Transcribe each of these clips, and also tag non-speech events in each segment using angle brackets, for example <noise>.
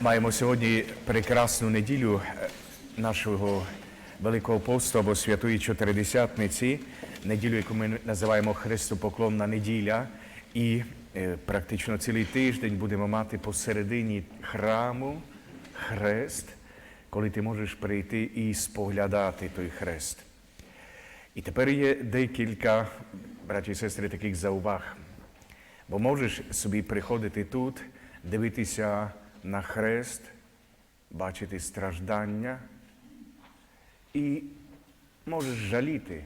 Маємо сьогодні прекрасну неділю е, нашого Великого посту або Святої Чотиридесятниці, неділю, яку ми називаємо Христопоклонна неділя. І е, практично цілий тиждень будемо мати посередині храму хрест, коли ти можеш прийти і споглядати той хрест. І тепер є декілька, браті і сестри, таких зауваг. Бо можеш собі приходити тут, дивитися на хрест, бачити страждання і можеш жаліти,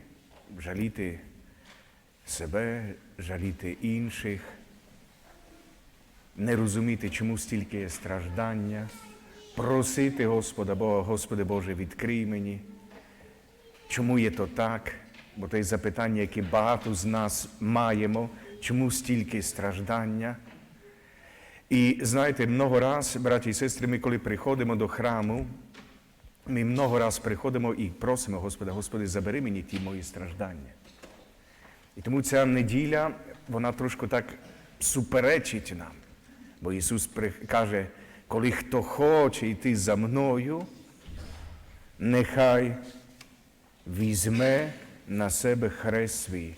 жаліти себе, жаліти інших, не розуміти, чому стільки є страждання, просити Господа Бога, Господи Боже, відкрий мені. Чому є то так? Бо це запитання, яке багато з нас маємо, чому стільки страждання? І знаєте, много раз, браті і сестри, ми коли приходимо до храму, ми много раз приходимо і просимо Господа, Господи, забери мені ті мої страждання. І тому ця неділя, вона трошки так суперечить нам. Бо Ісус каже, коли хто хоче йти за мною, нехай візьме на себе хрест свій.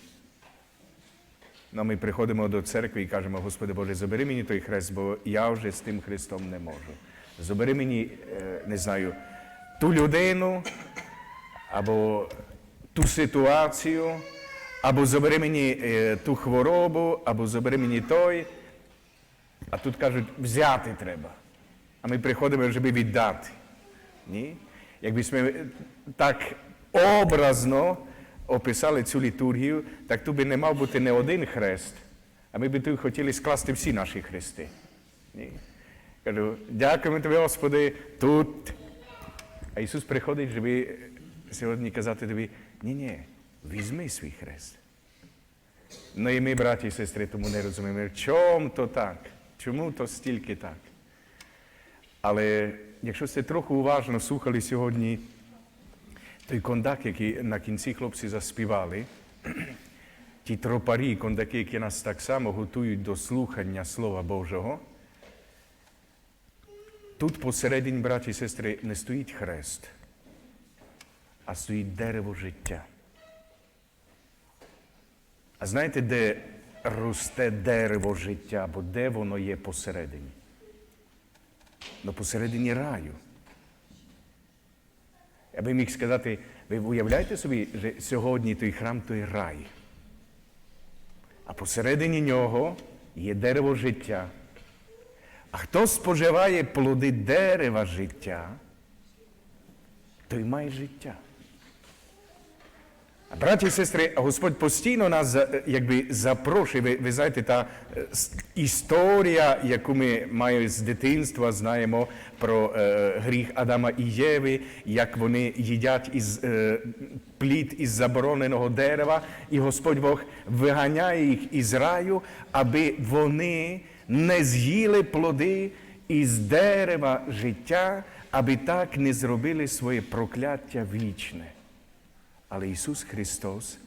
Ну, ми приходимо до церкви і кажемо, Господи Боже, забери мені той хрест, бо я вже з тим Христом не можу. Забери мені, е, не знаю, ту людину, або ту ситуацію, або забери мені е, ту хворобу, або забери мені той. А тут кажуть, взяти треба. А ми приходимо, щоб віддати. Ні? Якби ми так образно описали цю літургію, так тут би не мав бути не один хрест, а ми би тут хотіли скласти всі наші хрести. Ні? Кажу, дякуємо тобі, Господи, тут. А Ісус приходить, щоб сьогодні казати тобі, ні-ні, візьми свій хрест. Ну і ми, браті і сестри, тому не розуміємо, чому то так, чому то стільки так. Але якщо сте трохи уважно слухали сьогодні той кондак, який на кінці хлопці заспівали, <clears throat> ті тропарі, кондаки, які нас так само готують до слухання Слова Божого, тут посередині, браті і сестри, не стоїть хрест, а стоїть дерево життя. А знаєте, де росте дерево життя, бо де воно є посередині? Ну, посередині раю. Я би міг сказати, ви уявляєте собі, що сьогодні той храм той рай. А посередині нього є дерево життя. А хто споживає плоди дерева життя, той має життя. Браті і сестри, Господь постійно нас е, якби запрошує. Ви, ви знаєте, та е, історія, яку ми маємо з дитинства, знаємо про е, гріх Адама і Єви, як вони їдять із е, плід із забороненого дерева, і Господь Бог виганяє їх із раю, аби вони не з'їли плоди із дерева життя, аби так не зробили своє прокляття вічне. Але Ісус Христос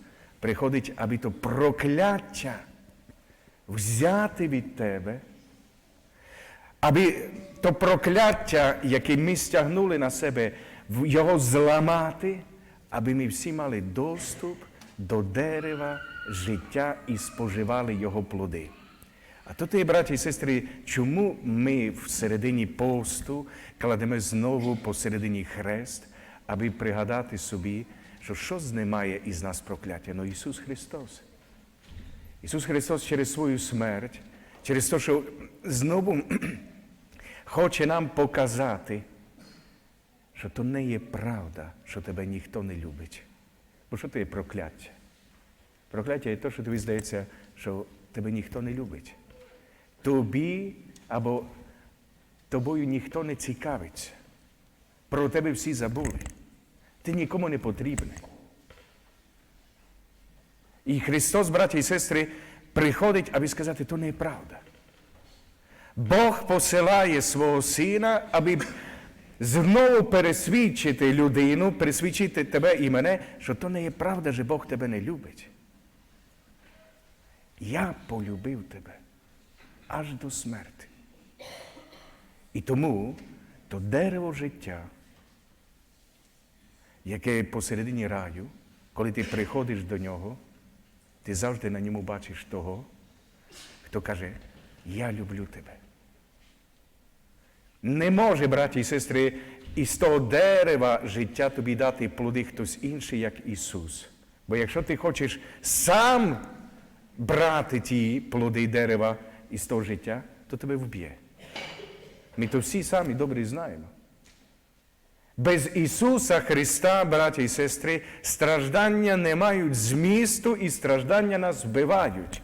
приходить, аби то прокляття взяти від тебе, аби то прокляття, яке ми стягнули на себе, його зламати, аби ми всі мали доступ до дерева життя і споживали його плоди. А то ти, браті і сестри, чому ми в середині посту кладемо знову посередині хрест, аби пригадати собі, що що знімає із нас прокляття? Ну Ісус Христос. Ісус Христос через свою смерть, через те, що знову <clears throat> хоче нам показати, що то не є правда, що тебе ніхто не любить. Бо що то є прокляття? Прокляття є те, що тобі здається, що тебе ніхто не любить. Тобі або тобою ніхто не цікавиться. Про тебе всі забули. Ти нікому не потрібний. І Христос, браті і сестри, приходить, аби сказати, то не правда. Бог посилає свого сина, аби знову пересвідчити людину, пересвідчити тебе і мене, що то не є правда, що Бог тебе не любить. Я полюбив тебе аж до смерти. І тому то дерево життя, яке посередині раю, коли ти приходиш до нього, ти завжди на ньому бачиш того, хто каже, я люблю тебе. Не може, браті і сестри, із того дерева життя тобі дати плоди хтось інший, як Ісус. Бо якщо ти хочеш сам брати ті плоди дерева із того життя, то тебе вб'є. Ми то всі самі добре знаємо. Без Ісуса Христа, браті і сестри, страждання не мають змісту і страждання нас вбивають.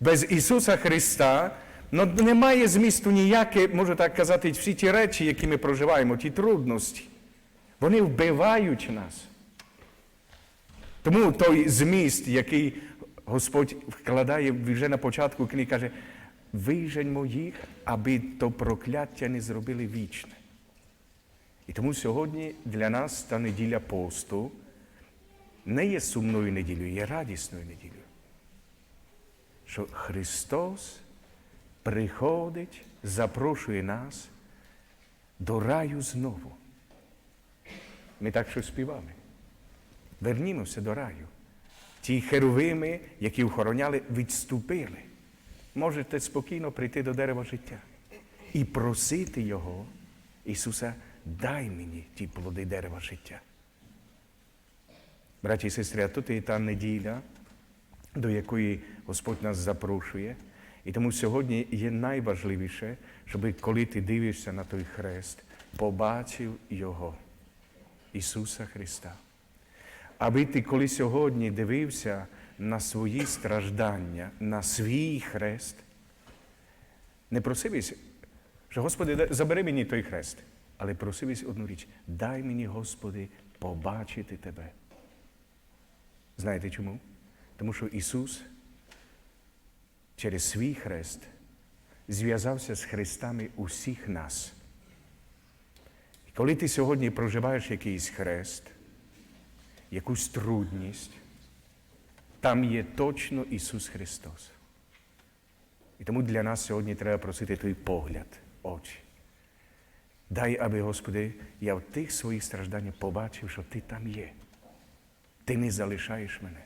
Без Ісуса Христа ну, немає змісту ніяке, можу так казати, всі ті речі, які ми проживаємо, ті трудності. Вони вбивають нас. Тому той зміст, який Господь вкладає вже на початку книги, каже, виженьмо їх, аби то прокляття не зробили вічне. І тому сьогодні для нас та неділя посту не є сумною неділею, є радісною неділею. Що Христос приходить, запрошує нас до раю знову. Ми так що співали. Вернімося до раю. Ті херовими, які охороняли, відступили. Можете спокійно прийти до дерева життя і просити Його, Ісуса, дай мені ті плоди дерева життя. Браті і сестри, а тут і та неділя, до якої Господь нас запрошує. І тому сьогодні є найважливіше, щоб коли ти дивишся на той хрест, побачив Його, Ісуса Христа. Аби ти коли сьогодні дивився на свої страждання, на свій хрест, не просився, що Господи, забери мені той хрест, але просився одну річ, дай мені, Господи, побачити Тебе. Знаєте чому? Тому що Ісус через свій хрест зв'язався з хрестами усіх нас. І коли ти сьогодні проживаєш якийсь хрест, якусь трудність, там є точно Ісус Христос. І тому для нас сьогодні треба просити той погляд, очі. Дай, аби, Господи, я в тих своїх стражданнях побачив, що Ти там є. Ти не залишаєш мене.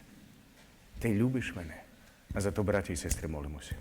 Ти любиш мене. А за то, браті і сестри, молимося.